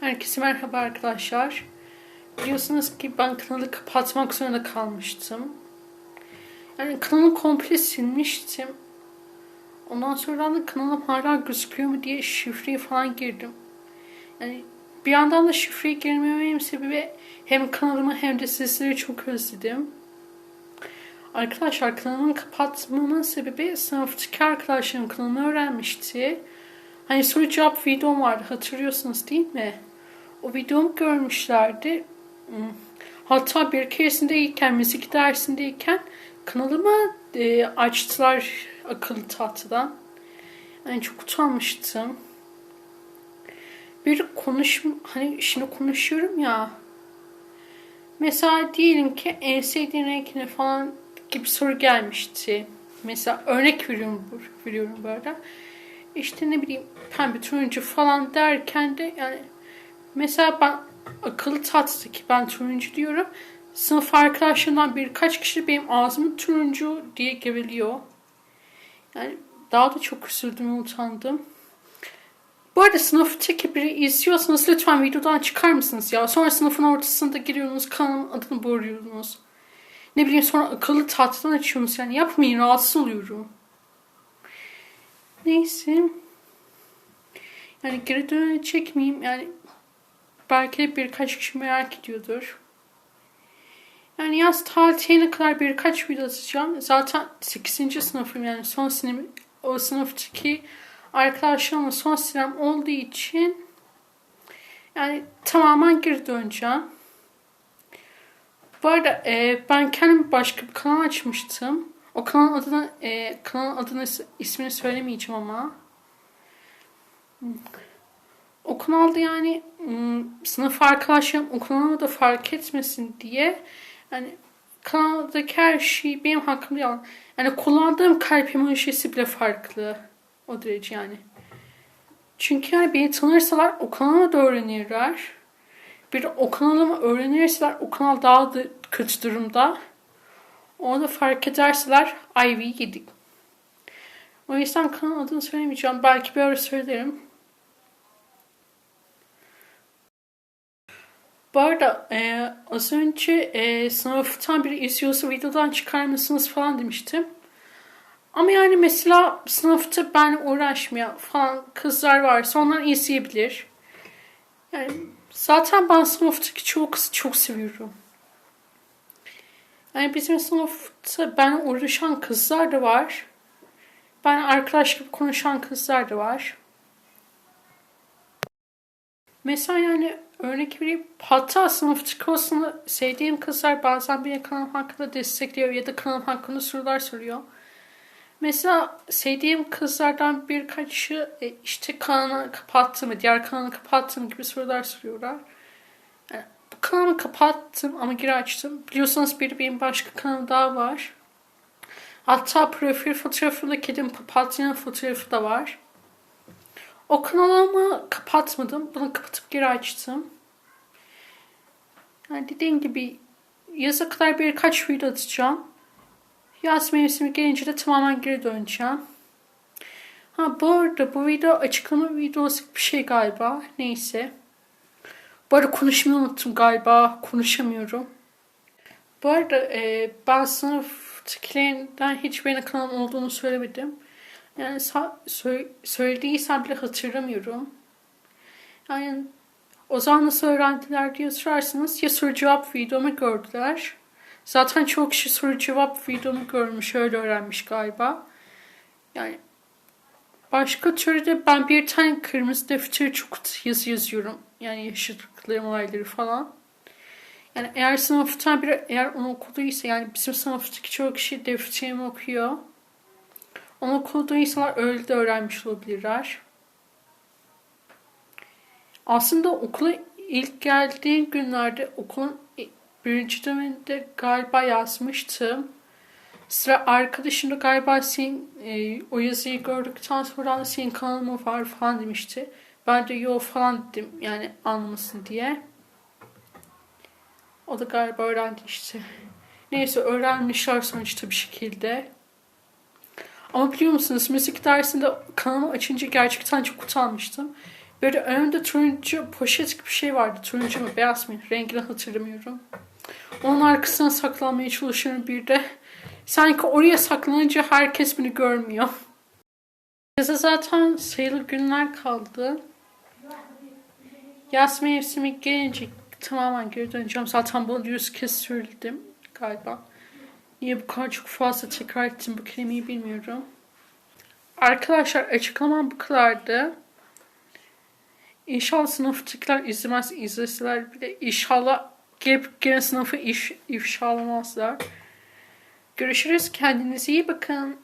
Herkese merhaba arkadaşlar. Biliyorsunuz ki ben kanalı kapatmak zorunda kalmıştım. Yani kanalı komple silmiştim. Ondan sonra da kanalım hala gözüküyor mu diye şifreyi falan girdim. Yani bir yandan da şifreyi girmememin sebebi hem kanalımı hem de sizleri çok özledim. Arkadaşlar kanalımı kapatmamın sebebi sınıftaki arkadaşlarım kanalımı öğrenmişti. Hani soru cevap videom vardı hatırlıyorsunuz değil mi? O videomu görmüşlerdi. Hmm. Hatta bir keresindeyken, müzik dersindeyken kanalıma e, açtılar akıllı tahtadan. Yani çok utanmıştım. Bir konuş, hani şimdi konuşuyorum ya. Mesela diyelim ki en sevdiğin renk ne falan gibi soru gelmişti. Mesela örnek veriyorum, veriyorum böyle. İşte ne bileyim pembe turuncu falan derken de yani mesela ben akıllı tatlı ki ben turuncu diyorum. Sınıf arkadaşlarından birkaç kişi benim ağzımı turuncu diye geveliyor. Yani daha da çok üzüldüm utandım. Bu arada sınıftaki biri izliyorsanız lütfen videodan çıkar mısınız ya? Sonra sınıfın ortasında giriyorsunuz, kanalın adını boğuruyorsunuz. Ne bileyim sonra akıllı tatlıdan açıyorsunuz. Yani yapmayın rahatsız oluyorum. Neyse. Yani geri dönecek miyim? Yani belki birkaç kişi merak ediyordur. Yani yaz tatiline kadar birkaç video atacağım. Zaten 8. sınıfım yani son sinem o sınıftaki arkadaşlarımla son sinem olduğu için yani tamamen geri döneceğim. Bu arada e, ben kendim başka bir kanal açmıştım. O kanalın adını, e, kanalın adını ismini söylemeyeceğim ama. O kanalda yani sınıf arkadaşlarım o kanalı da fark etmesin diye yani kanaldaki her şey benim hakkımda yalan. Yani kullandığım kalp emojisi bile farklı. O derece yani. Çünkü yani beni tanırsalar o kanalı da öğrenirler. Bir o kanalımı öğrenirseler o kanal daha da kötü durumda. Onu fark ederseler Ivy yedik. O yüzden kanal adını söylemeyeceğim. Belki bir ara söylerim. Bu arada e, az önce e, sınıftan biri izliyorsa videodan çıkar mısınız falan demiştim. Ama yani mesela sınıfta ben uğraşmıyor falan kızlar varsa onlar izleyebilir. Yani zaten ben sınıftaki çoğu kızı çok seviyorum. Yani bizim sınıfta ben uğraşan kızlar da var. Ben arkadaş gibi konuşan kızlar da var. Mesela yani örnek vereyim. Hatta sınıftaki olsun sevdiğim kızlar bazen bir kanal hakkında destekliyor ya da kanal hakkında sorular soruyor. Mesela sevdiğim kızlardan birkaçı e, işte kanalı kapattı mı, diğer kanalı kapattı mı gibi sorular soruyorlar. Yani bu kanalı kapattım ama geri açtım. Biliyorsanız bir benim başka kanal daha var. Hatta profil fotoğrafında kedim papatyanın fotoğrafı da var. O kanalımı kapatmadım. Bunu kapatıp geri açtım. Yani dediğim gibi yaza kadar birkaç video atacağım. Yaz mevsimi gelince de tamamen geri döneceğim. Ha bu arada bu video açıklama videosu bir şey galiba. Neyse. Bu arada konuşmayı unuttum galiba. Konuşamıyorum. Bu arada e, ben sınıftakilerinden hiçbirine kanalım olduğunu söylemedim. Yani sö söylediysem bile hatırlamıyorum. Yani o zaman nasıl öğrendiler diye sorarsanız ya soru cevap videomu gördüler. Zaten çok kişi soru cevap videomu görmüş, öyle öğrenmiş galiba. Yani başka türlü ben bir tane kırmızı defter çok yazı yazıyorum. Yani yaşadıklarım olayları falan. Yani eğer sınıftan biri eğer onu okuduysa yani bizim sınıftaki çoğu kişi defterimi okuyor. Onu okuduğu insanlar öyle de öğrenmiş olabilirler. Aslında okula ilk geldiğim günlerde okulun birinci döneminde galiba yazmıştım. Sıra arkadaşım da galiba senin e, o yazıyı gördükten sonra senin kanalın var falan demişti. Ben de yok falan dedim yani anlamasın diye. O da galiba öğrendi işte. Neyse öğrenmişler sonuçta bir şekilde. Ama biliyor musunuz müzik dersinde kanalı açınca gerçekten çok utanmıştım. Böyle önümde turuncu poşet gibi bir şey vardı. Turuncu mu beyaz mı? Rengini hatırlamıyorum. Onun arkasına saklanmaya çalışıyorum bir de. Sanki oraya saklanınca herkes beni görmüyor. Yaza zaten sayılı günler kaldı. Yaz mevsimi gelince tamamen geri döneceğim. Zaten bunu yüz kez söyledim galiba. Niye bu kadar çok fazla tekrar ettim bu kelimeyi bilmiyorum. Arkadaşlar açıklamam bu kadardı. İnşallah sınıftakiler izlemez, izleseler bile inşallah gelip gene sınıfı iş, ifşalamazlar. Görüşürüz. Kendinize iyi bakın.